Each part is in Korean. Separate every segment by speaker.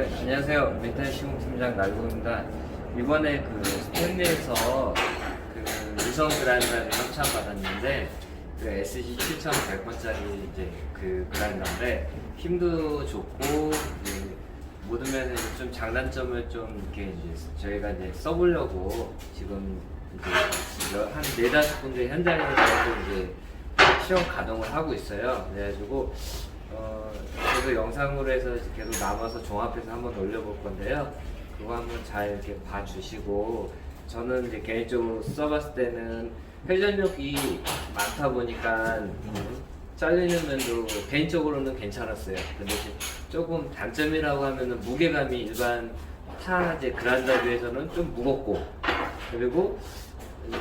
Speaker 1: 네, 안녕하세요. 멘탈 시공팀장 날고입니다. 이번에 그 스탠리에서 그 유성 그라인더를 협찬 받았는데 그 SG 7100번짜리 이제 그 그라인더인데 힘도 좋고 이제 모든 면에서 좀 장단점을 좀 이렇게 이제 저희가 이제 써보려고 지금 이제 여- 한 네다섯 군데 현장에서 또 이제 시험 가동을 하고 있어요. 그래가지고 어, 저도 영상으로 해서 계속 남아서 종합해서 한번 올려볼 건데요. 그거 한번 잘 이렇게 봐주시고 저는 이제 개인적으로 써봤을 때는 회전력이 많다 보니까 잘리는 면도 개인적으로는 괜찮았어요. 근데 조금 단점이라고 하면은 무게감이 일반 타 이제 그란다 비해서는 좀 무겁고 그리고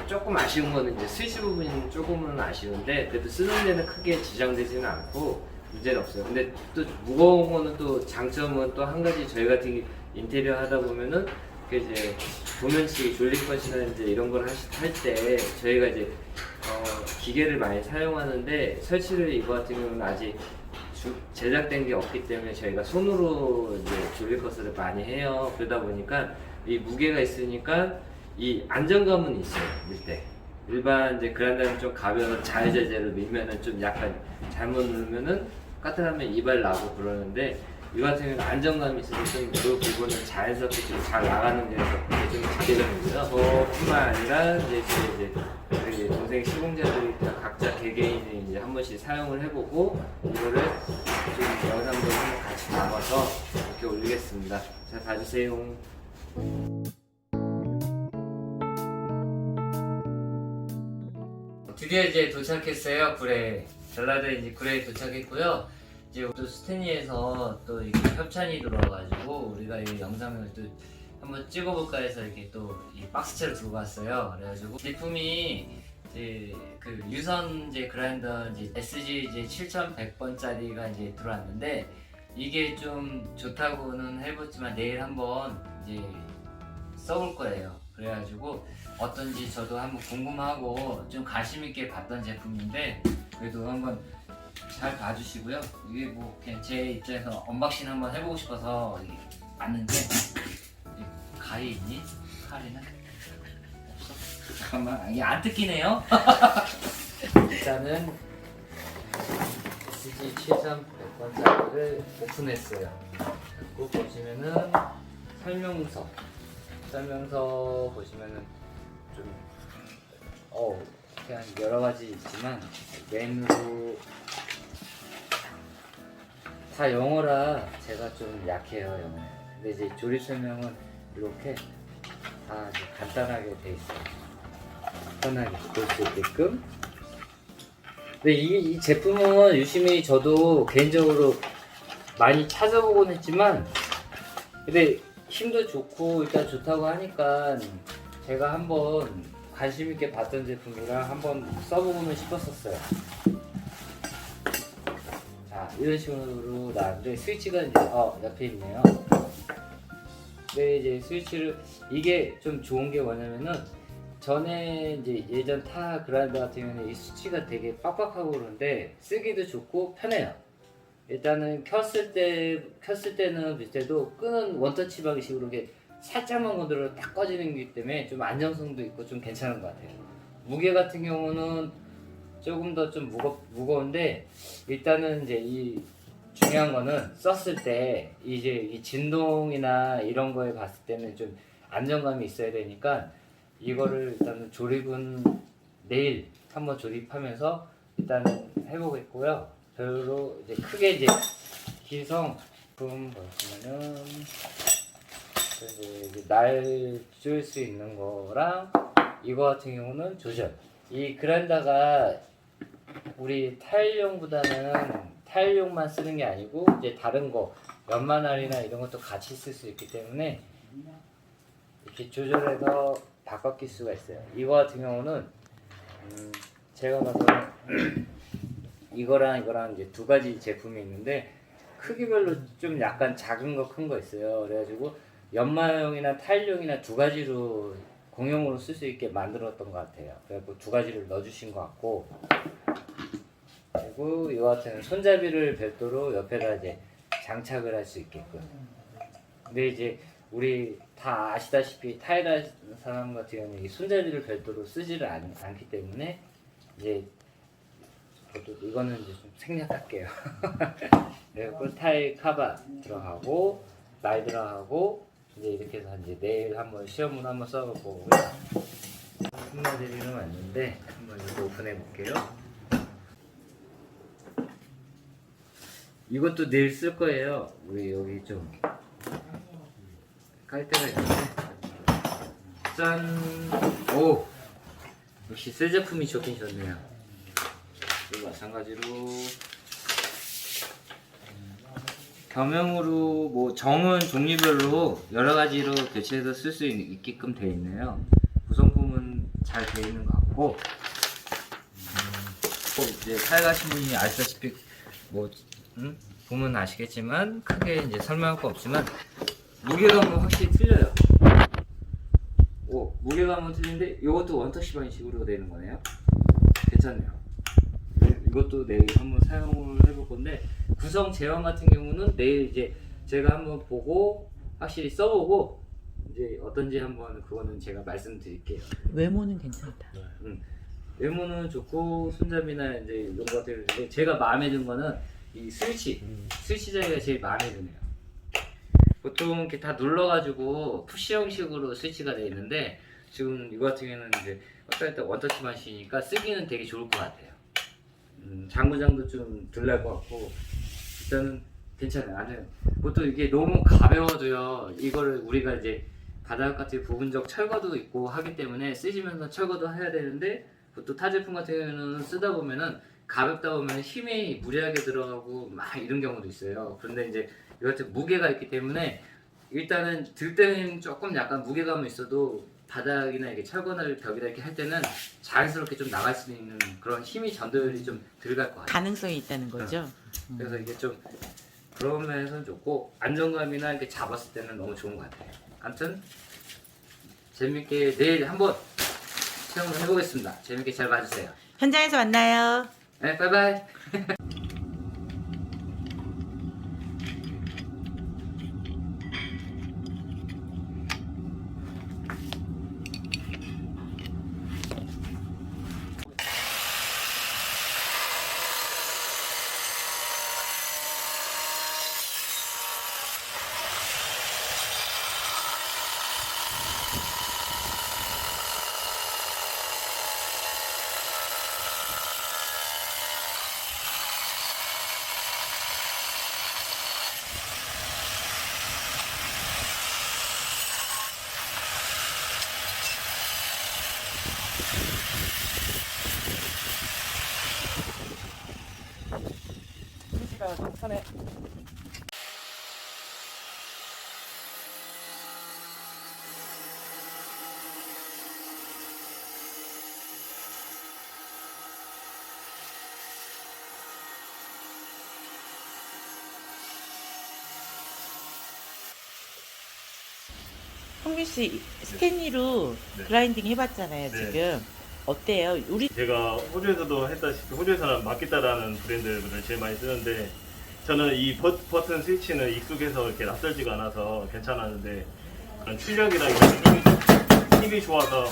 Speaker 1: 조금 아쉬운 거는 이제 스위치 부분이 조금은 아쉬운데 그래도 쓰는 데는 크게 지장되지는 않고 문제는 없어요. 근데 또 무거운 거는 또 장점은 또 한 가지 저희 같은 인테리어 하다 보면은 그 이제 도면치 졸릴 것이나 이제 이런 걸 할 때 저희가 이제 어, 기계를 많이 사용하는데 설치를 이거 같은 경우는 아직 주- 제작된 게 없기 때문에 저희가 손으로 이제 졸릴 것을 많이 해요. 그러다 보니까 이 무게가 있으니까 이 안정감은 있어요. 밀 때. 일반 이제 그란다는 좀 가벼운 자유자재로 밀면은 좀 약간 잘못 누르면은 까딱하면 이발 나고 그러는데 이 같은 경우는 안정감이 있어서 좀그 부분은 자연스럽게 좀 잘 나가는 데서 좀 기대되는고요. 저뿐만 아니라 이제 제 이제 우리 동생 시공자들이 다 각자 개개인이 이제 한 번씩 사용을 해보고 이거를 좀 영상도 같이 담아서 이렇게 올리겠습니다. 잘 봐주세요. 드디어 이제 도착했어요 구례. 전라도에 이제 구례에 도착했고요. 이제 또 스탠리에서 또 이게 협찬이 들어와가지고 우리가 이 영상을 또 한번 찍어볼까 해서 이렇게 또 이 박스채로 들고 왔어요. 그래가지고 제품이 이제 그 유선 이제 그라인더 이제 SG 이제 7100번짜리가 이제 들어왔는데 이게 좀 좋다고는 해봤지만 내일 한번 이제 써볼 거예요. 그래가지고 어떤지 저도 한번 궁금하고 좀 관심 있게 봤던 제품인데 그래도 한번 잘 봐주시고요. 이게 뭐 그냥 제 입장에서 언박싱 한번 해보고 싶어서 이게 맞는데 이 가위 있니? 칼이는 없어. 잠깐만 이게 안 뜯기네요. 일단은 SG 7300번짜리를 오픈했어요. 그리고 보시면은 설명서 설명서 보시면은 좀 어, 그냥 여러 가지 있지만 메인으로 다 영어라 제가 좀 약해요 영어. 근데 이제 조립 설명은 이렇게 다 간단하게 돼 있어요. 편하게 볼 수 있게끔. 근데 이, 이 제품은 유심히 저도 개인적으로 많이 찾아보곤 했지만 근데 힘도 좋고 일단 좋다고 하니까 제가 한번 관심 있게 봤던 제품이라 한번 써보고는 싶었었어요. 자 이런 식으로 나왔는데 스위치가 이제 어 옆에 있네요. 네 이제 스위치를 이게 좀 좋은 게 뭐냐면은 전에 이제 예전 타 그라인더 같은 경우는 이 스위치가 되게 빡빡하고 그런데 쓰기도 좋고 편해요. 일단은 켰을 때 켰을 때는 밑에도 끄는 원터치 방식으로 이렇게 살짝만 건드려 딱 꺼지는 거기 때문에 좀 안정성도 있고 좀 괜찮은 것 같아요. 무게 같은 경우는 조금 더 좀 무거 무거운데 일단은 이제 이 중요한 거는 썼을 때 이제 이 진동이나 이런 거에 봤을 때는 좀 안정감이 있어야 되니까 이거를 일단은 조립은 내일 한번 조립하면서 일단은 해보겠고요. 별로 이제 크게 이제 기성 품 보시면은 이제 날줄 수 있는 거랑 이거 같은 경우는 조절. 이 그란다가 우리 타일용보다는 타일용만 쓰는 게 아니고 이제 다른 거 연마날이나 이런 것도 같이 쓸 수 있기 때문에 이렇게 조절해서 바꿔 낄 수가 있어요. 이거 같은 경우는 음 제가 봐서는 이거랑 이거랑 이제 두 가지 제품이 있는데 크기별로 좀 약간 작은 거 큰 거 있어요. 그래가지고 연마용이나 타일용이나 두 가지로 공용으로 쓸 수 있게 만들었던 것 같아요. 그래갖고 두 가지를 넣어주신 것 같고 그리고 이 같은 손잡이를 별도로 옆에다 이제 장착을 할 수 있게끔 근데 이제 우리 다 아시다시피 타이라 사람 같은 경우는 이 손잡이를 별도로 쓰지를 않, 않기 때문에 이제 저도 이거는 이제 좀 생략할게요. 네, 꿀타이 카바 들어가고 날 들어가고 이제 이렇게 해서 이제 내일 한번 시험을 한번 써보고 한마디는 왔는데 한번 이거 오픈해 볼게요. 이것도 내일 쓸 거예요. 우리 여기 좀 깔 때가 있는데 짠! 오! 역시 새 제품이 좋긴 좋네요. 또 마찬가지로 겸용으로 뭐 정은 종류별로 여러 가지로 교체해서 쓸 수 있게끔 되어 있네요. 구성품은 잘 되어 있는 것 같고 또 이제 사용하신 분이 아시다시피 뭐 음? 보면 아시겠지만 크게 이제 설명할 거 없지만 무게감은 확실히 틀려요. 오 무게감은 틀린데 이것도 원터치 방식으로 되는 거네요. 괜찮네요. 네, 이것도 내일 한번 사용을 해볼 건데 구성 제형 같은 경우는 내일 이제 제가 한번 보고 확실히 써보고 이제 어떤지 한번 그거는 제가 말씀드릴게요.
Speaker 2: 외모는 괜찮다.
Speaker 1: 외모는 좋고 손잡이나 이제 이런 것들 근데 제가 마음에 든 거는 이 스위치 스위치 자리가 제일 마음에 드네요. 보통 이렇게 다 눌러가지고 푸시 형식으로 스위치가 되어 있는데 지금 이거 같은 경우는 이제 어떨 때 원터치 마시니까 쓰기는 되게 좋을 것 같아요. 음, 장구장도 좀 덜 날 것 같고 일단은 괜찮아요. 아주 보통 이게 너무 가벼워도요. 이거를 우리가 이제 바닥 같은 부분적 철거도 있고 하기 때문에 쓰시면서 철거도 해야 되는데 보통 타 제품 같은 경우는 쓰다 보면은 가볍다 보면 힘이 무리하게 들어가고 막 이런 경우도 있어요. 그런데 이제 이거 같은 무게가 있기 때문에 일단은 들 때는 조금 약간 무게감은 있어도 바닥이나 이렇게 철거나 벽이나 이렇게 할 때는 자연스럽게 좀 나갈 수 있는 그런 힘이 전도율이 좀 들어갈 것 같아요.
Speaker 2: 가능성이 있다는 거죠.
Speaker 1: 그래서 이게 좀 그런 면에서는 좋고 안정감이나 이렇게 잡았을 때는 너무 좋은 것 같아요. 아무튼 재밌게 내일 한번 체험을 해보겠습니다. 재밌게 잘 봐주세요.
Speaker 2: 현장에서 만나요.
Speaker 1: 네, 바이바이.
Speaker 2: 홍빈 씨 스탠리로
Speaker 3: 네.
Speaker 2: 그라인딩 해봤잖아요.
Speaker 3: 네.
Speaker 2: 지금 어때요? 우리
Speaker 3: 제가 호주에서도 했다시피 호주에서는 마키타라는 브랜드를 제일 많이 쓰는데 저는 이 버, 버튼 스위치는 익숙해서 이렇게 낯설지가 않아서 괜찮았는데 그런 출력이랑 힘이, 힘이 좋아서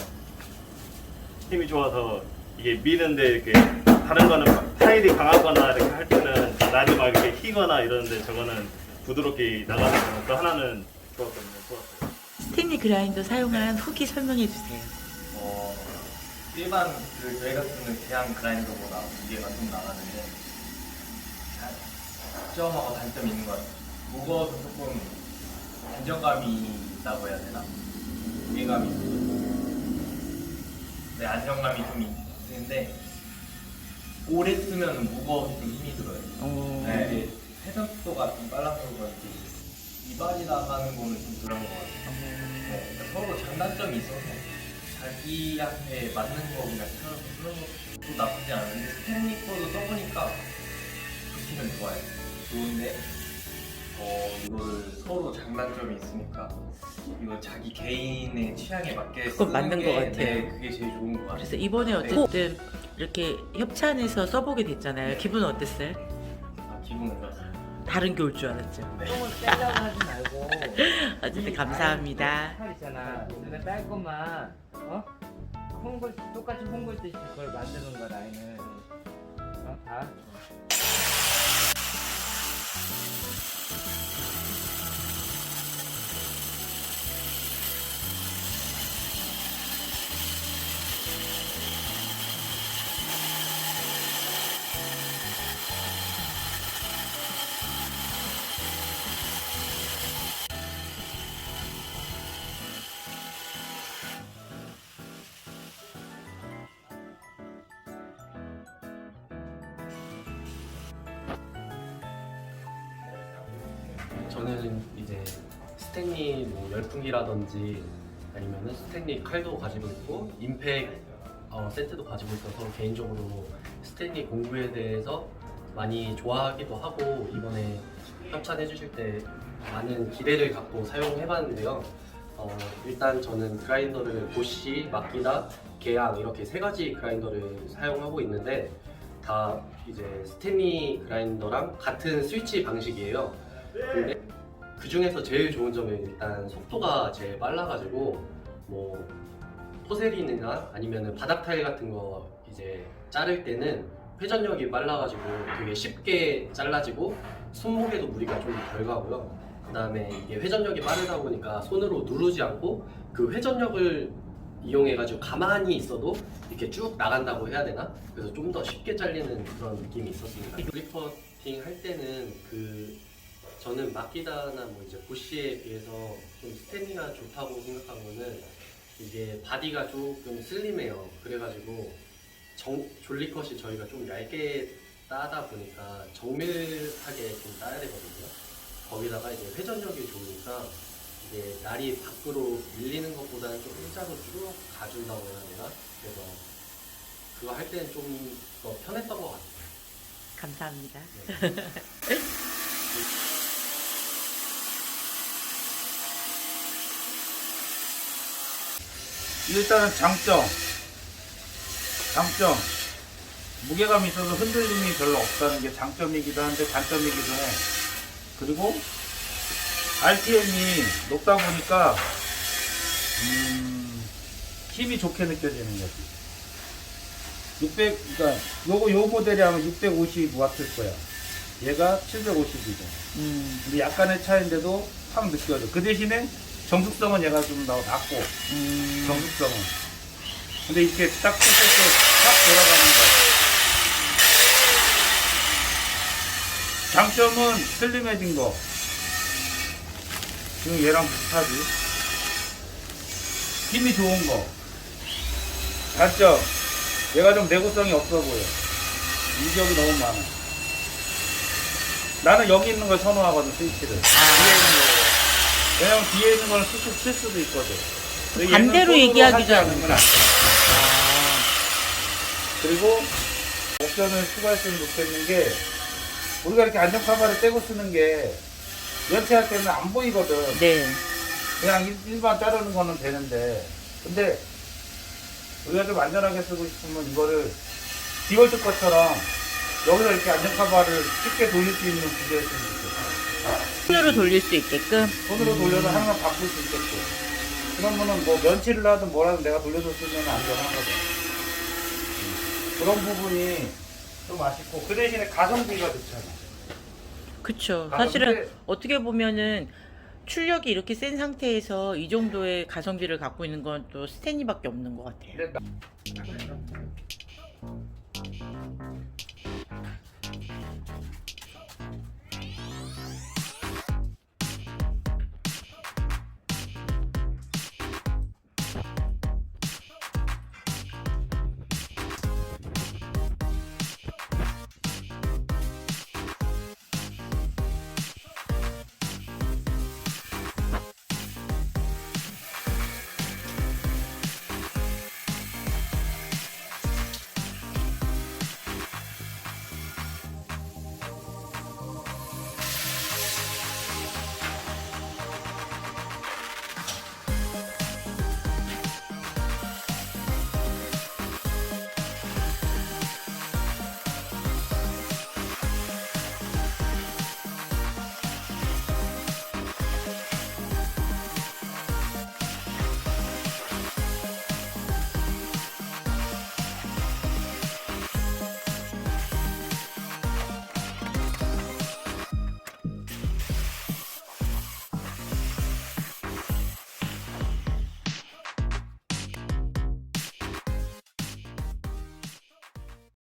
Speaker 3: 힘이 좋아서 이게 미는데 이렇게 다른 거는 타일이 강하거나 이렇게 할 때는 나도 막 이렇게 휘거나 이러는데 저거는 부드럽게 나가서 그 하나는 좋았거든요. 좋았어요.
Speaker 2: 스탠리 그라인더 사용한 후기 설명해 주세요.
Speaker 4: 어, 일반 그 저희가 쓰는 그냥 그라인더보다 무게가 좀 나가는데 장점하고 단점이 있는 것 같아요. 무거워서 조금 안정감이 있다고 해야 되나? 무게감이 네, 안정감이 좀 있는데 오래 쓰면 무거워서 좀 힘이 들어요.
Speaker 2: 어,
Speaker 4: 네, 회전속도가 좀 빨라서 그런지 이발이 나가는 거는 좀 그런 것 같아요. 네, 그러니까 서로 장단점이 있어서 자기한테 맞는 거 그냥 찾아서 쓰는 것도 나쁘지 않은데 스탠리 거도 써보니까 좋기는 좋아요. 좋은데 어 이거를 서로 장단점이 있으니까 이거 자기 개인의 취향에 맞게
Speaker 2: 그건
Speaker 4: 쓰는
Speaker 2: 맞는
Speaker 4: 게,
Speaker 2: 것 같아요.
Speaker 4: 네, 그게 제일 좋은 것 같아요.
Speaker 2: 그래서 이번에 어쨌든 이렇게 협찬해서 써보게 됐잖아요. 기분 은 어땠어요?
Speaker 4: 아, 기분은 좋았어요.
Speaker 2: 다른 게 올 줄 알았죠.
Speaker 4: 네.
Speaker 1: 똥을 빼려고 하지 말고
Speaker 2: 어쨌든 감사합니다.
Speaker 1: 칼 있잖아. 눈에 딸 것만 어? 홍글 똑같이 홍글듯이 그걸 만드는 거야 라인을. 어? 다.
Speaker 5: 저는 이제 스탠리 뭐 열풍기라든지 아니면은 스탠리 칼도 가지고 있고 임팩 어, 세트도 가지고 있어서 개인적으로 스탠리 공구에 대해서 많이 좋아하기도 하고 이번에 협찬해 주실 때 많은 기대를 갖고 사용해봤는데요. 어, 일단 저는 그라인더를 보쉬, 마키다, 계양 이렇게 세 가지 그라인더를 사용하고 있는데 다 이제 스탠리 그라인더랑 같은 스위치 방식이에요. 근데 그 중에서 제일 좋은 점은 일단 속도가 제일 빨라가지고 뭐 포세린이나 아니면은 바닥 타일 같은 거 이제 자를 때는 회전력이 빨라가지고 되게 쉽게 잘라지고 손목에도 무리가 좀 덜 가고요. 그 다음에 이게 회전력이 빠르다 보니까 손으로 누르지 않고 그 회전력을 이용해가지고 가만히 있어도 이렇게 쭉 나간다고 해야 되나? 그래서 좀 더 쉽게 잘리는 그런 느낌이 있었습니다. 리퍼팅 할 때는 그 저는 마키다나 뭐 이제 보쉬에 비해서 좀 스탠리가 좋다고 생각한 거는 이게 바디가 조금 슬림해요. 그래가지고 정, 졸리컷이 저희가 좀 얇게 따다 보니까 정밀하게 좀 따야 되거든요. 거기다가 이제 회전력이 좋으니까 이게 날이 밖으로 밀리는 것보다는 좀 일자로 쭉 가준다고 해야 되나? 그래서 그거 할 때는 좀 더 편했던 것 같아요.
Speaker 2: 감사합니다.
Speaker 5: 네.
Speaker 6: 일단은 장점. 장점. 무게감이 있어서 흔들림이 별로 없다는 게 장점이기도 한데 단점이기도 해. 그리고 RPM이 높다 보니까 음, 힘이 좋게 느껴지는 거지. 600, 그러니까 요거 요 모델이 하면 650W일 거야. 얘가 750이고.
Speaker 2: 음,
Speaker 6: 근데 약간의 차이인데도 확 느껴져. 그 대신에 정숙성은 얘가 좀 더 낮고
Speaker 2: 음,
Speaker 6: 정숙성은. 근데 이렇게 딱 쳤을 때탁 돌아가는 거. 장점은 슬림해진 거. 지금 얘랑 비슷하지. 힘이 좋은 거. 단점. 얘가 좀 내구성이 없어 보여. 이격이 너무 많아. 나는 여기 있는 걸 선호하거든, 스위치를. 거. 왜냐면 뒤에 있는 거는 쑥쑥 쓸 수도 있거든. 근데 얘는
Speaker 2: 반대로
Speaker 6: 손으로
Speaker 2: 얘기하기도
Speaker 6: 하지 않으면
Speaker 2: 하는데.
Speaker 6: 안 돼. 그리고 옵션을 추가했으면 좋겠는 게 우리가 이렇게 안전 카바를 떼고 쓰는 게 연체할 때는 안 보이거든.
Speaker 2: 네.
Speaker 6: 그냥 일- 일반 자르는 거는 되는데 근데 우리가 좀 안전하게 쓰고 싶으면 이거를 디월트 것처럼 여기서 이렇게 안전 카바를 쉽게 돌릴 수 있는 구조였으면 좋겠어.
Speaker 2: 손으로 돌릴 수 있게끔.
Speaker 6: 손으로 돌려서 항상 바꿀 수 있겠고. 그러면은 뭐 면치를 하든 뭐라든 내가 돌려서 쓰면 안전하거든. 음. 그런 부분이 좀 아쉽고 그 대신에 가성비가 좋잖아.
Speaker 2: 그쵸.
Speaker 6: 아,
Speaker 2: 사실은 어떻게 보면은 출력이 이렇게 센 상태에서 이 정도의 가성비를 갖고 있는 건 또 스탠리밖에 없는 것 같아요.